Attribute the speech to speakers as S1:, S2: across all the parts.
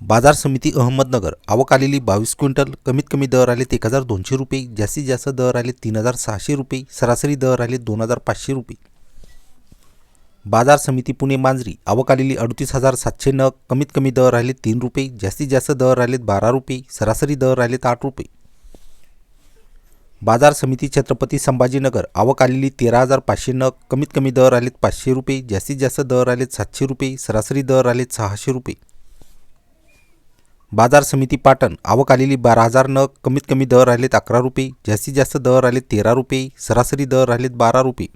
S1: बाजार समिती अहमदनगर. आवक आलेली बावीस क्विंटल कमीत कमी दर आले एक हजार दोनशे रुपये जास्तीत जास्त दर आले तीन हजार सहाशे रुपये सरासरी दर आले दोन हजार पाचशे रुपये. बाजार समिती पुणे मांजरी आवक आलेली अडतीस हजार सातशे नग कमीत कमी दर आले तीन रुपये जास्तीत जास्त दर आलेत बारा रुपये सरासरी दर आलेत आठ रुपये. बाजार समिती छत्रपती संभाजीनगर आवक आलेली तेरा हजार पाचशे नग कमीत कमी दर आलेत पाचशे रुपये जास्तीत जास्त दर आलेत सातशे रुपये सरासरी दर आलेत सहाशे रुपये. बाजार समिती पाटण आवक आलेली बारा हजार नग कमीत कमी दर राहिलेत अकरा रुपये जास्तीत जास्त दर आलेत तेरा रुपये सरासरी दर राहिलेत बारा रुपये.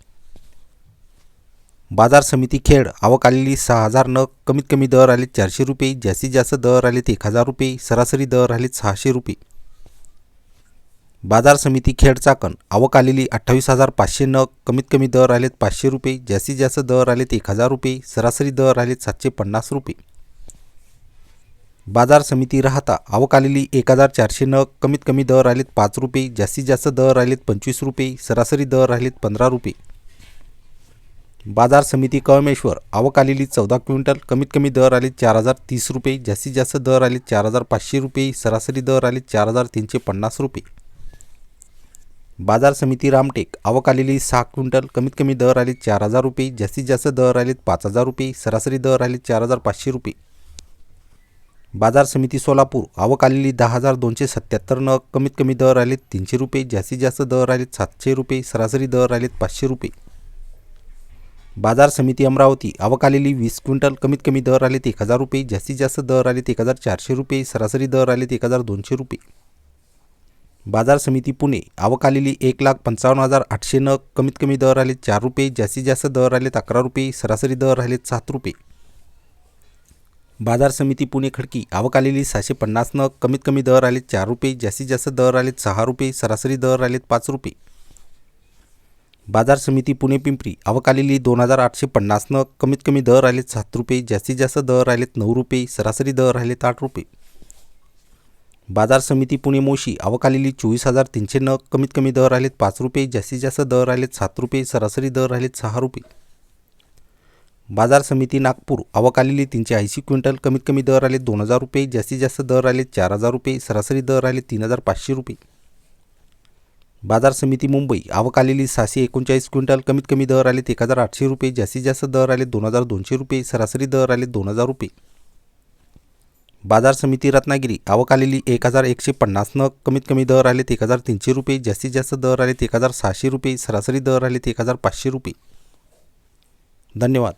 S1: बाजार समिती खेड आवक आलेली सहा हजार नग कमीत कमी दर आले चारशे रुपये जास्तीत जास्त दर आलेत एक हजार रुपये सरासरी दर राहिलेत सहाशे रुपये. बाजार समिती खेड चाकण आवक आलेली अठ्ठावीस हजार पाचशे नग कमीत कमी दर आलेत पाचशे रुपये जास्तीत जास्त दर आलेत एक हजार रुपये सरासरी दर आलेत सातशे पन्नास रुपये. बाजार समिती राहता आवक आलेली एक हजार चारशे नग कमीत कमी दर आलेत पाच रुपये जास्तीत जास्त दर आलेत पंचवीस रुपये सरासरी दर आलेत पंधरा रुपये. बाजार समिती कळमेश्वर आवक आलेली चौदा क्विंटल कमीत कमी दर आले चार हजार तीस रुपये जास्तीत जास्त दर आले चार हजार पाचशे रुपये सरासरी दर आले चार हजार तीनशे पन्नास रुपये. बाजार समिती रामटेक आवक आलेली सहा क्विंटल कमीत कमी दर आले चार हजार रुपये जास्तीत जास्त दर आले पाच हजार रुपये सरासरी दर आले चार हजार पाचशे रुपये. बाजार समिती सोलापूर आवक आलेली दहा हजार दोनशे सत्याहत्तर नग कमीत कमी दर आले तीनशे रुपये जास्तीत जास्त दर आले सातशे रुपये सरासरी दर आलेत पाचशे रुपये. बाजार समिती अमरावती आवक आलेली वीस क्विंटल कमीत कमी दर आलेत एक हजार रुपये जास्तीत जास्त दर आलेत एक हजार चारशे रुपये सरासरी दर आलेत एक हजार दोनशे रुपये. बाजार समिती पुणे आवक आलेली एक लाख पंचावन्न हजार आठशे नग कमीत कमी दर आलेत चार रुपये जास्तीत जास्त दर आलेत अकरा रुपये सरासरी दर आलेत सात रुपये. बाजार समिती पुणे खडकी. आवक आलेली सहाशे पन्नास नग कमीत कमी दर आलेत चार रुपये जास्तीत जास्त दर आलेत सहा रुपये सरासरी दर आलेत पाच रुपये. बाजार समिती पुणे पिंपरी. आवक आलेली दोन हजार आठशे पन्नास नग कमीत कमी दर आलेत सात रुपये जास्तीत जास्त दर आलेत नऊ रुपये सरासरी दर आलेत आठ रुपये. बाजार समिती पुणे मोशी. आवक आलेली चोवीस हजार तीनशे नग कमीत कमी दर आलेत पाच रुपये जास्तीत जास्त दर आलेत सात रुपये सरासरी दर आलेत सहा रुपये. बाजार समिती नागपूर आवक आलेली तीनशे ऐंशी क्विंटल कमीत कमी दर आले दोन हजार रुपये जास्तीत जास्त दर आले चार हजार रुपये सरासरी दर आले तीन हजार पाचशे रुपये. बाजार समिती मुंबई आवक आलेली सहाशे एकोणचाळीस क्विंटल कमीत कमी दर आले एक हजार आठशे रुपये जास्तीत जास्त दर आले दोन हजार दोनशे रुपये सरासरी दर आले दोन हजार रुपये. बाजार समिती रत्नागिरी आवक आलेली एक हजार एकशे पन्नास नग कमीत कमी दर आले एक हजार तीनशे रुपये जास्तीत जास्त दर आले एक हजार सहाशे रुपये सरासरी दर आले एक हजार पाचशे रुपये. धन्यवाद.